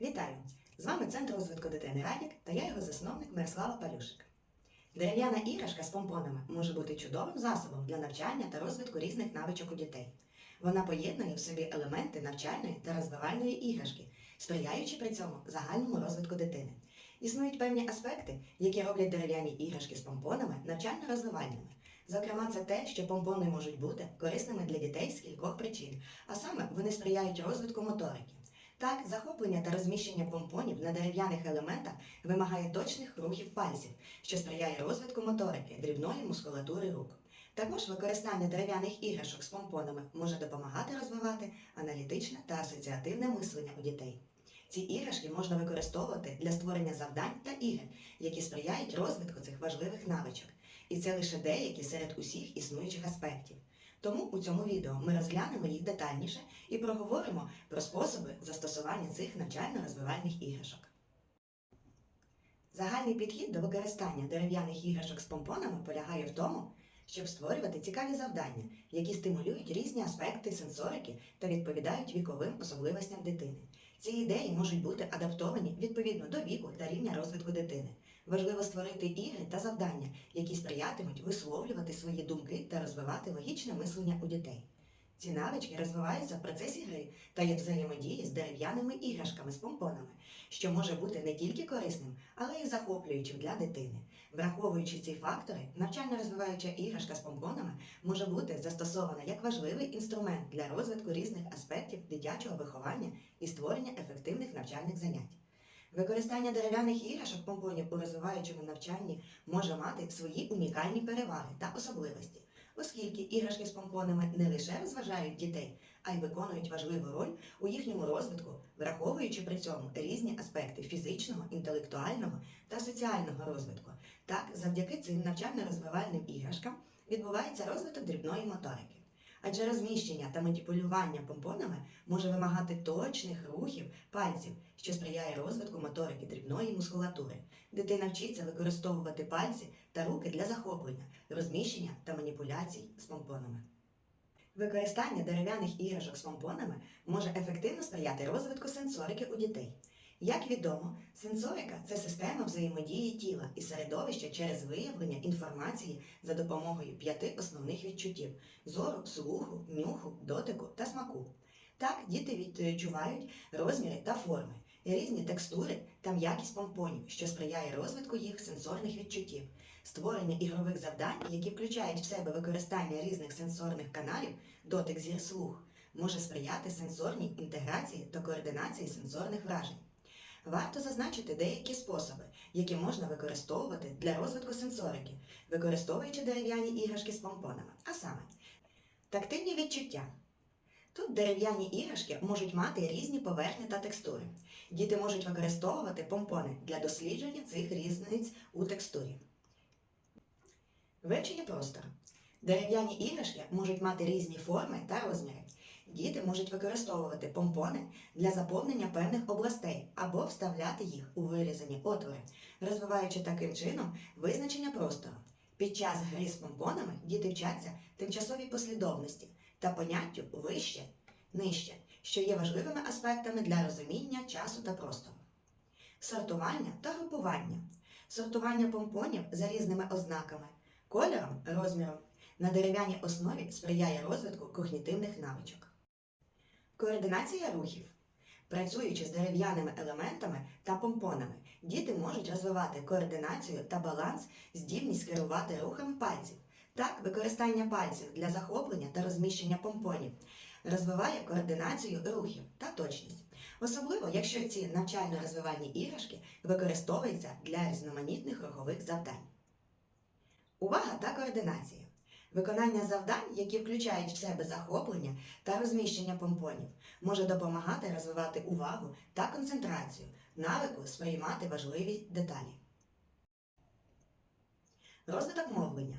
Вітаю! З вами Центр розвитку дитини Радік та я його засновник Мирослава Палюшик. Дерев'яна іграшка з помпонами може бути чудовим засобом для навчання та розвитку різних навичок у дітей. Вона поєднує в собі елементи навчальної та розвивальної іграшки, сприяючи при цьому загальному розвитку дитини. Існують певні аспекти, які роблять дерев'яні іграшки з помпонами навчально-розвивальними. Зокрема, це те, що помпони можуть бути корисними для дітей з кількох причин, а саме вони сприяють розвитку моторики. Так, захоплення та розміщення помпонів на дерев'яних елементах вимагає точних рухів пальців, що сприяє розвитку моторики, дрібної мускулатури рук. Також використання дерев'яних іграшок з помпонами може допомагати розвивати аналітичне та асоціативне мислення у дітей. Ці іграшки можна використовувати для створення завдань та ігор, які сприяють розвитку цих важливих навичок. І це лише деякі серед усіх існуючих аспектів. Тому у цьому відео ми розглянемо їх детальніше і проговоримо про способи застосування цих навчально-розвивальних іграшок. Загальний підхід до використання дерев'яних іграшок з помпонами полягає в тому, щоб створювати цікаві завдання, які стимулюють різні аспекти сенсорики та відповідають віковим особливостям дитини. Ці ідеї можуть бути адаптовані відповідно до віку та рівня розвитку дитини. Важливо створити ігри та завдання, які сприятимуть висловлювати свої думки та розвивати логічне мислення у дітей. Ці навички розвиваються в процесі гри та є взаємодії з дерев'яними іграшками з помпонами, що може бути не тільки корисним, але й захоплюючим для дитини. Враховуючи ці фактори, навчально-розвиваюча іграшка з помпонами може бути застосована як важливий інструмент для розвитку різних аспектів дитячого виховання і створення ефективних навчальних занять. Використання дерев'яних іграшок помпонів у розвиваючому навчанні може мати свої унікальні переваги та особливості, оскільки іграшки з помпонами не лише розважають дітей, а й виконують важливу роль у їхньому розвитку, враховуючи при цьому різні аспекти фізичного, інтелектуального та соціального розвитку. Так, завдяки цим навчально-розвивальним іграшкам відбувається розвиток дрібної моторики. Адже розміщення та маніпулювання помпонами може вимагати точних рухів пальців, що сприяє розвитку моторики дрібної мускулатури. Дитина вчиться використовувати пальці та руки для захоплення, розміщення та маніпуляцій з помпонами. Використання дерев'яних іграшок з помпонами може ефективно сприяти розвитку сенсорики у дітей. Як відомо, сенсорика це система взаємодії тіла і середовища через виявлення інформації за допомогою п'яти основних відчуттів зору, слуху, нюху, дотику та смаку. Так, діти відчувають розміри та форми, різні текстури та м'якість помпонів, що сприяє розвитку їх сенсорних відчуттів, створення ігрових завдань, які включають в себе використання різних сенсорних каналів, дотик зір слух, може сприяти сенсорній інтеграції та координації сенсорних вражень. Варто зазначити деякі способи, які можна використовувати для розвитку сенсорики, використовуючи дерев'яні іграшки з помпонами. А саме, тактильні відчуття. Тут дерев'яні іграшки можуть мати різні поверхні та текстури. Діти можуть використовувати помпони для дослідження цих різниць у текстурі. Вивчення простору. Дерев'яні іграшки можуть мати різні форми та розміри. Діти можуть використовувати помпони для заповнення певних областей або вставляти їх у вирізані отвори, розвиваючи таким чином визначення простору. Під час гри з помпонами діти вчаться тимчасовій послідовності та поняттю вище, нижче, що є важливими аспектами для розуміння часу та простору. Сортування та групування. Сортування помпонів за різними ознаками, кольором, розміром на дерев'яній основі сприяє розвитку когнітивних навичок. Координація рухів. Працюючи з дерев'яними елементами та помпонами, діти можуть розвивати координацію та баланс, здібність керувати рухами пальців. Так, використання пальців для захоплення та розміщення помпонів розвиває координацію рухів та точність. Особливо, якщо ці навчально-розвивальні іграшки використовуються для різноманітних рухових завдань. Увага та координація. Виконання завдань, які включають в себе захоплення та розміщення помпонів, може допомагати розвивати увагу та концентрацію, навику сприймати важливі деталі. Розвиток мовлення.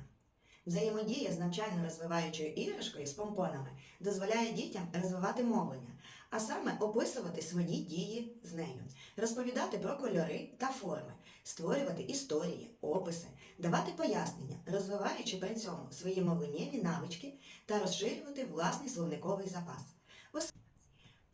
Взаємодія з навчально розвиваючою іграшкою з помпонами дозволяє дітям розвивати мовлення, а саме описувати свої дії з нею, розповідати про кольори та форми, створювати історії, описи, давати пояснення, розвиваючи при цьому свої мовленнєві навички та розширювати власний словниковий запас.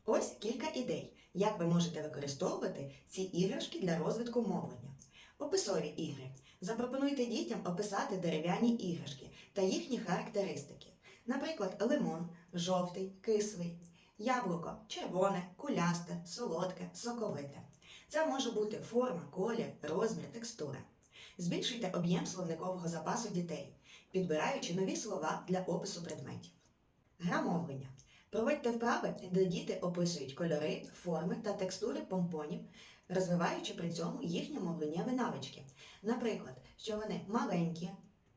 Ось кілька ідей, як ви можете використовувати ці іграшки для розвитку мовлення. Описові ігри. Запропонуйте дітям описати дерев'яні іграшки та їхні характеристики. Наприклад, лимон жовтий, кислий, яблуко червоне, кулясте, солодке, соковите. Це може бути форма, колір, розмір, текстура. Збільшуйте об'єм словникового запасу дітей, підбираючи нові слова для опису предметів. Гра мовлення. Проводьте вправи, де діти описують кольори, форми та текстури помпонів, розвиваючи при цьому їхні мовленнєві навички. Наприклад, що вони маленькі,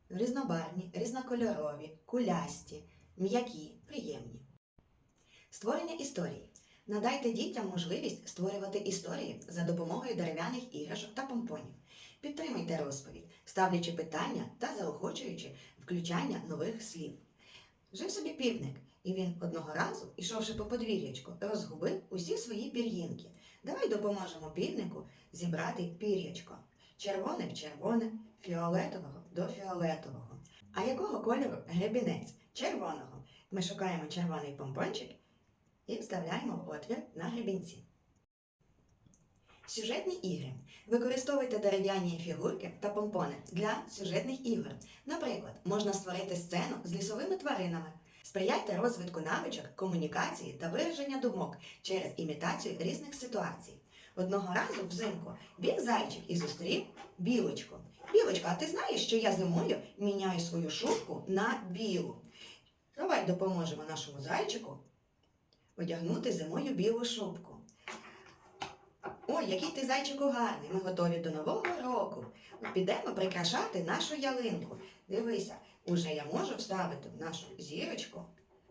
різнобарвні, різнокольорові, кулясті, м'які, приємні. Створення історії. Надайте дітям можливість створювати історії за допомогою дерев'яних іграшок та помпонів. Підтримуйте розповідь, ставлячи питання та заохочуючи включання нових слів. Жив собі півник, і він одного разу, ішовши по подвір'ячку, розгубив усі свої пір'їнки. Давай допоможемо півнику зібрати пір'ячко. Червоне в червоне, фіолетового до фіолетового. А якого кольору гребінець? Червоного. Ми шукаємо червоний помпончик і вставляємо отвір на гребінці. Сюжетні ігри. Використовуйте дерев'яні фігурки та помпони для сюжетних ігор. Наприклад, можна створити сцену з лісовими тваринами. Сприяйте розвитку навичок, комунікації та вираження думок через імітацію різних ситуацій. Одного разу взимку біг зайчик і зустрів білочку. Білочка, а ти знаєш, що я зимою міняю свою шубку на білу? Давай допоможемо нашому зайчику одягнути зимою білу шубку. Ой, який ти зайчику гарний! Ми готові до Нового року. Підемо прикрашати нашу ялинку. Дивися, уже я можу вставити в нашу зірочку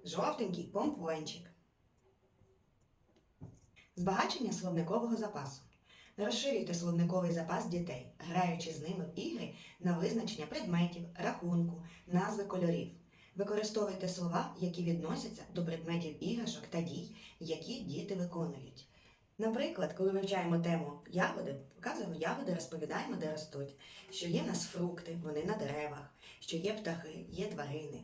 жовтенький помпончик. Збагачення словникового запасу. Розширюйте словниковий запас дітей, граючи з ними в ігри на визначення предметів, рахунку, назви кольорів. Використовуйте слова, які відносяться до предметів іграшок та дій, які діти виконують. Наприклад, коли вивчаємо тему ягоди, показуємо ягоди, розповідаємо, де ростуть, що є в нас фрукти, вони на деревах, що є птахи, є тварини.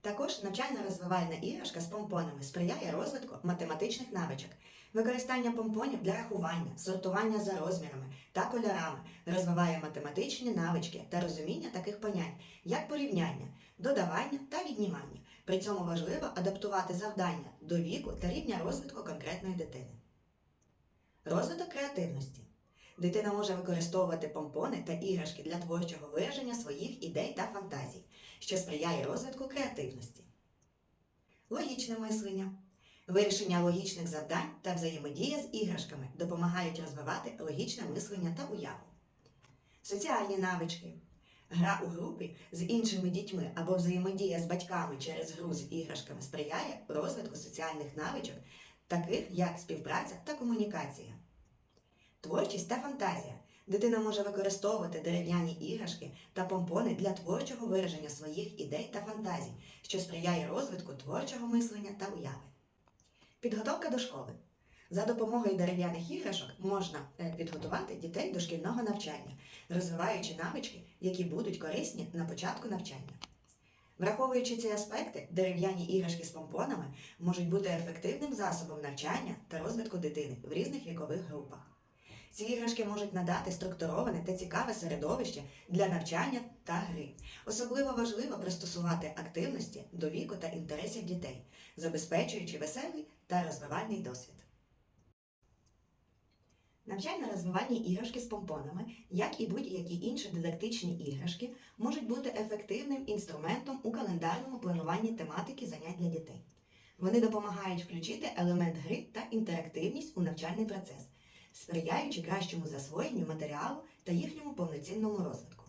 Також навчально-розвивальна іграшка з помпонами сприяє розвитку математичних навичок. Використання помпонів для рахування, сортування за розмірами та кольорами розвиває математичні навички та розуміння таких понять, як порівняння, додавання та віднімання. При цьому важливо адаптувати завдання до віку та рівня розвитку конкретної дитини. Розвиток креативності. Дитина може використовувати помпони та іграшки для творчого вираження своїх ідей та фантазій, що сприяє розвитку креативності. Логічне мислення. Вирішення логічних завдань та взаємодія з іграшками допомагають розвивати логічне мислення та уяву. Соціальні навички. Гра у групі з іншими дітьми або взаємодія з батьками через гру з іграшками сприяє розвитку соціальних навичок, таких як співпраця та комунікація. Творчість та фантазія. Дитина може використовувати дерев'яні іграшки та помпони для творчого вираження своїх ідей та фантазій, що сприяє розвитку творчого мислення та уяви. Підготовка до школи. За допомогою дерев'яних іграшок можна е, підготувати дітей до шкільного навчання, розвиваючи навички, які будуть корисні на початку навчання. Враховуючи ці аспекти, дерев'яні іграшки з помпонами можуть бути ефективним засобом навчання та розвитку дитини в різних вікових групах. Ці іграшки можуть надати структуроване та цікаве середовище для навчання та гри. Особливо важливо пристосувати активності до віку та інтересів дітей, забезпечуючи веселий та розвивальний досвід. Навчально-розвивальні іграшки з помпонами, як і будь-які інші дидактичні іграшки, можуть бути ефективним інструментом у календарному плануванні тематики занять для дітей. Вони допомагають включити елемент гри та інтерактивність у навчальний процес, сприяючи кращому засвоєнню матеріалу та їхньому повноцінному розвитку.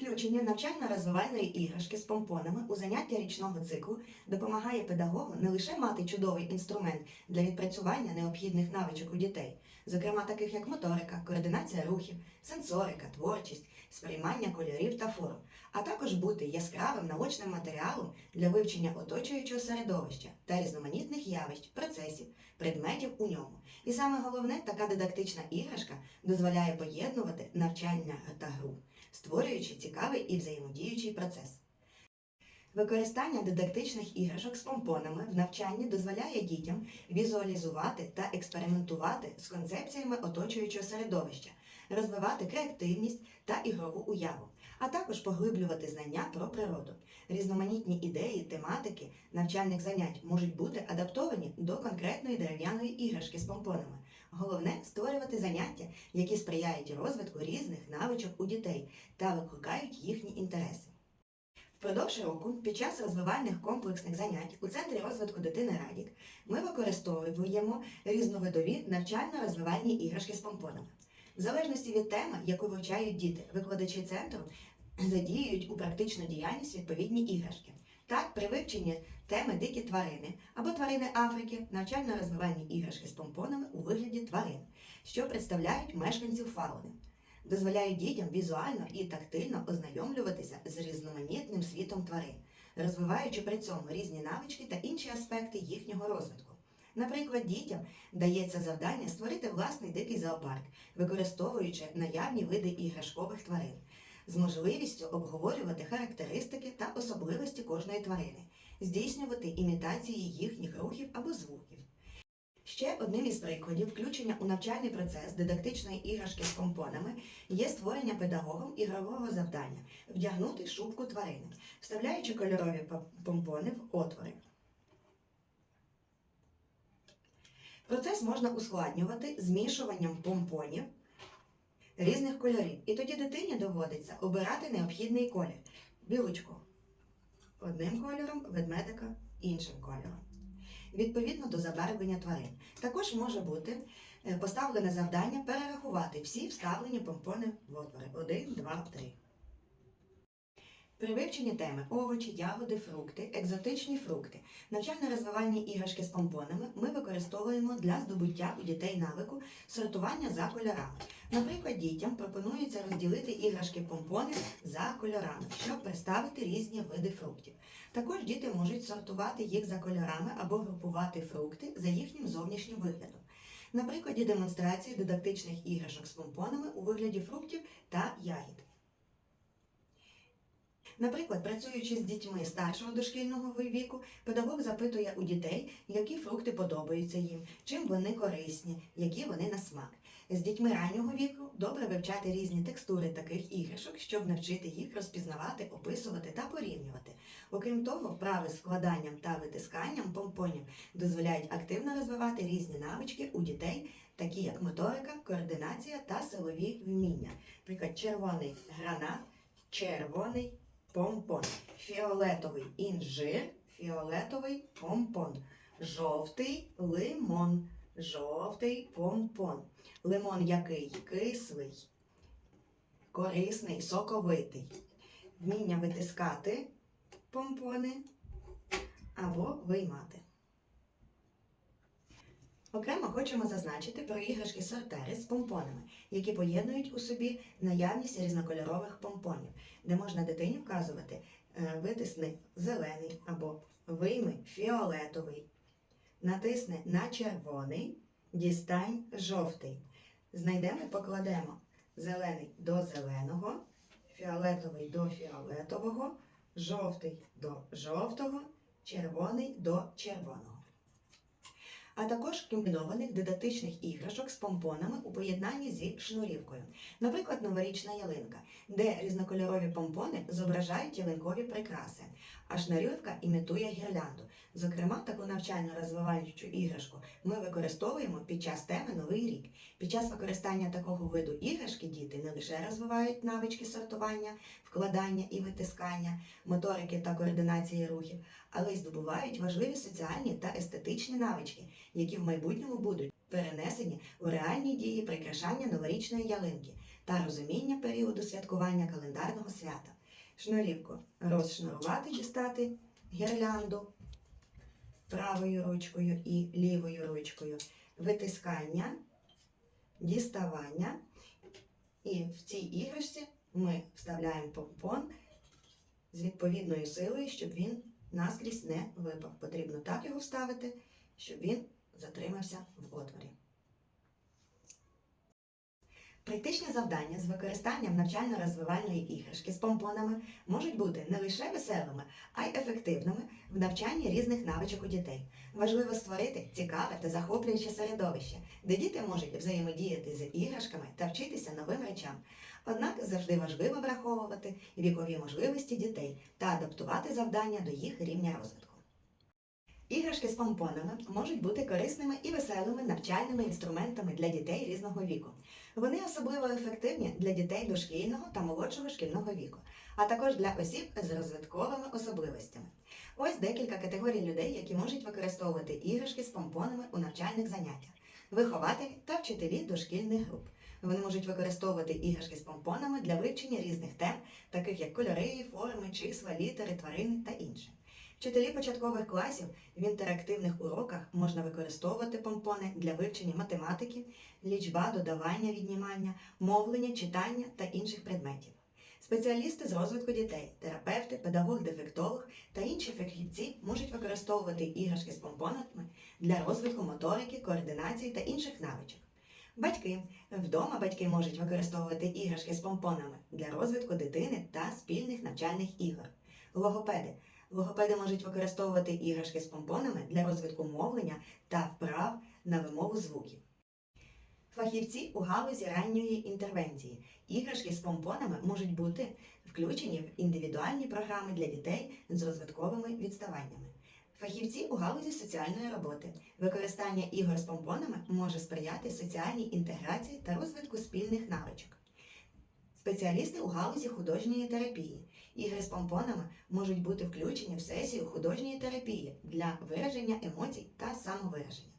Включення навчально-розвивальної іграшки з помпонами у заняття річного циклу допомагає педагогу не лише мати чудовий інструмент для відпрацювання необхідних навичок у дітей, зокрема таких як моторика, координація рухів, сенсорика, творчість, сприймання кольорів та форм, а також бути яскравим наочним матеріалом для вивчення оточуючого середовища та різноманітних явищ, процесів, предметів у ньому. І саме головне, така дидактична іграшка дозволяє поєднувати навчання та гру, створюючи цікавий і взаємодіючий процес. Використання дидактичних іграшок з помпонами в навчанні дозволяє дітям візуалізувати та експериментувати з концепціями оточуючого середовища, розвивати креативність та ігрову уяву, а також поглиблювати знання про природу. Різноманітні ідеї, тематики навчальних занять можуть бути адаптовані до конкретної дерев'яної іграшки з помпонами. Головне створювати заняття, які сприяють розвитку різних навичок у дітей та викликають їхні інтереси. Впродовж року, під час розвивальних комплексних занять у Центрі розвитку дитини Радік ми використовуємо різновидові навчально-розвивальні іграшки з помпонами. В залежності від теми, яку вивчають діти, викладачі центру задіюють у практичну діяльність відповідні іграшки. Так, при вивченні теми дикі тварини або тварини Африки, навчально-розвивальні іграшки з помпонами у вигляді тварин, що представляють мешканців фауни дозволяють дітям візуально і тактильно ознайомлюватися з різноманітним світом тварин, розвиваючи при цьому різні навички та інші аспекти їхнього розвитку. Наприклад, дітям дається завдання створити власний дикий зоопарк, використовуючи наявні види іграшкових тварин, з можливістю обговорювати характеристики та особливості кожної тварини, здійснювати імітації їхніх рухів або звуків. Ще одним із прикладів включення у навчальний процес дидактичної іграшки з помпонами є створення педагогом ігрового завдання вдягнути шубку тварини, вставляючи кольорові помпони в отвори. Процес можна ускладнювати змішуванням помпонів різних кольорів, і тоді дитині доводиться обирати необхідний колір білочку одним кольором, ведмедика іншим кольором відповідно до забарвлення тварин. Також може бути е, поставлене завдання перерахувати всі вставлені помпони в отвори 1, 2, 3. При вивченні теми овочі, ягоди, фрукти, екзотичні фрукти, навчально-розвивальні іграшки з помпонами ми використовуємо для здобуття у дітей навику сортування за кольорами. Наприклад, дітям пропонується розділити іграшки помпони за кольорами, щоб представити різні види фруктів. Також діти можуть сортувати їх за кольорами або групувати фрукти за їхнім зовнішнім виглядом. На прикладі демонстрації дидактичних іграшок з помпонами у вигляді фруктів та ягід. Наприклад, працюючи з дітьми старшого дошкільного віку, педагог запитує у дітей, які фрукти подобаються їм, чим вони корисні, які вони на смак. З дітьми раннього віку добре вивчати різні текстури таких іграшок, щоб навчити їх розпізнавати, описувати та порівнювати. Окрім того, вправи з вкладанням та витисканням помпонів дозволяють активно розвивати різні навички у дітей, такі як моторика, координація та силові вміння. Наприклад, червоний гранат, червоний помпон, фіолетовий інжир, фіолетовий помпон, жовтий лимон, жовтий помпон. Лимон який? Кислий, корисний, соковитий. Вміння витискати помпони або виймати. Окремо хочемо зазначити про іграшки сортери з помпонами, які поєднують у собі наявність різнокольорових помпонів, де можна дитині вказувати е, витисни зелений або вийми фіолетовий, натисни на червоний, дістань жовтий. Знайдемо і покладемо зелений до зеленого, фіолетовий до фіолетового, жовтий до жовтого, червоний до червоного. А також комбінованих дидактичних іграшок з помпонами у поєднанні зі шнурівкою. Наприклад, новорічна ялинка, де різнокольорові помпони зображають ялинкові прикраси, а шнурівка імітує гірлянду. Зокрема, таку навчально-розвиваючу іграшку ми використовуємо під час теми Новий рік. Під час використання такого виду іграшки діти не лише розвивають навички сортування, вкладання і витискання, моторики та координації рухів, але й здобувають важливі соціальні та естетичні навички, які в майбутньому будуть перенесені у реальні дії прикрашання новорічної ялинки та розуміння періоду святкування календарного свята. Шнурівку розшнурувати, дістати гірлянду правою ручкою і лівою ручкою, витискання, діставання. І в цій іграшці ми вставляємо помпон з відповідною силою, щоб він наскрізь не випав. Потрібно так його вставити, щоб він затримався в отворі. Практичні завдання з використанням навчально-розвивальної іграшки з помпонами можуть бути не лише веселими, а й ефективними в навчанні різних навичок у дітей. Важливо створити цікаве та захоплююче середовище, де діти можуть взаємодіяти з іграшками та вчитися новим речам. Однак завжди важливо враховувати вікові можливості дітей та адаптувати завдання до їх рівня розвитку. Іграшки з помпонами можуть бути корисними і веселими навчальними інструментами для дітей різного віку. Вони особливо ефективні для дітей дошкільного та молодшого шкільного віку, а також для осіб з розвитковими особливостями. Ось декілька категорій людей, які можуть використовувати іграшки з помпонами у навчальних заняттях: вихователі та вчителі дошкільних груп. Вони можуть використовувати іграшки з помпонами для вивчення різних тем, таких як кольори, форми, числа, літери, тварини та інше. Вчителі початкових класів в інтерактивних уроках можна використовувати помпони для вивчення математики, лічба, додавання, віднімання, мовлення, читання та інших предметів. Спеціалісти з розвитку дітей, терапевти, педагог, дефектолог та інші фахівці можуть використовувати іграшки з помпонами для розвитку моторики, координації та інших навичок. Батьки вдома батьки можуть використовувати іграшки з помпонами для розвитку дитини та спільних навчальних ігор. Логопеди Логопеди можуть використовувати іграшки з помпонами для розвитку мовлення та вправ на вимову звуків. Фахівці у галузі ранньої інтервенції. Іграшки з помпонами можуть бути включені в індивідуальні програми для дітей з розвитковими відставаннями. Фахівці у галузі соціальної роботи. Використання ігор з помпонами може сприяти соціальній інтеграції та розвитку спільних навичок. Спеціалісти у галузі художньої терапії. Ігри з помпонами можуть бути включені в сесію художньої терапії для вираження емоцій та самовираження.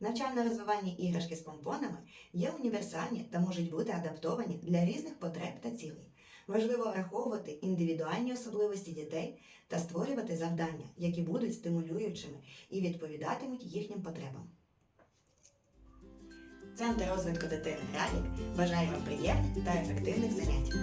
Навчально-розвивальні іграшки з помпонами є універсальні та можуть бути адаптовані для різних потреб та цілей. Важливо враховувати індивідуальні особливості дітей та створювати завдання, які будуть стимулюючими і відповідатимуть їхнім потребам. Центр розвитку дитини Ралік бажає вам приємних та ефективних занять.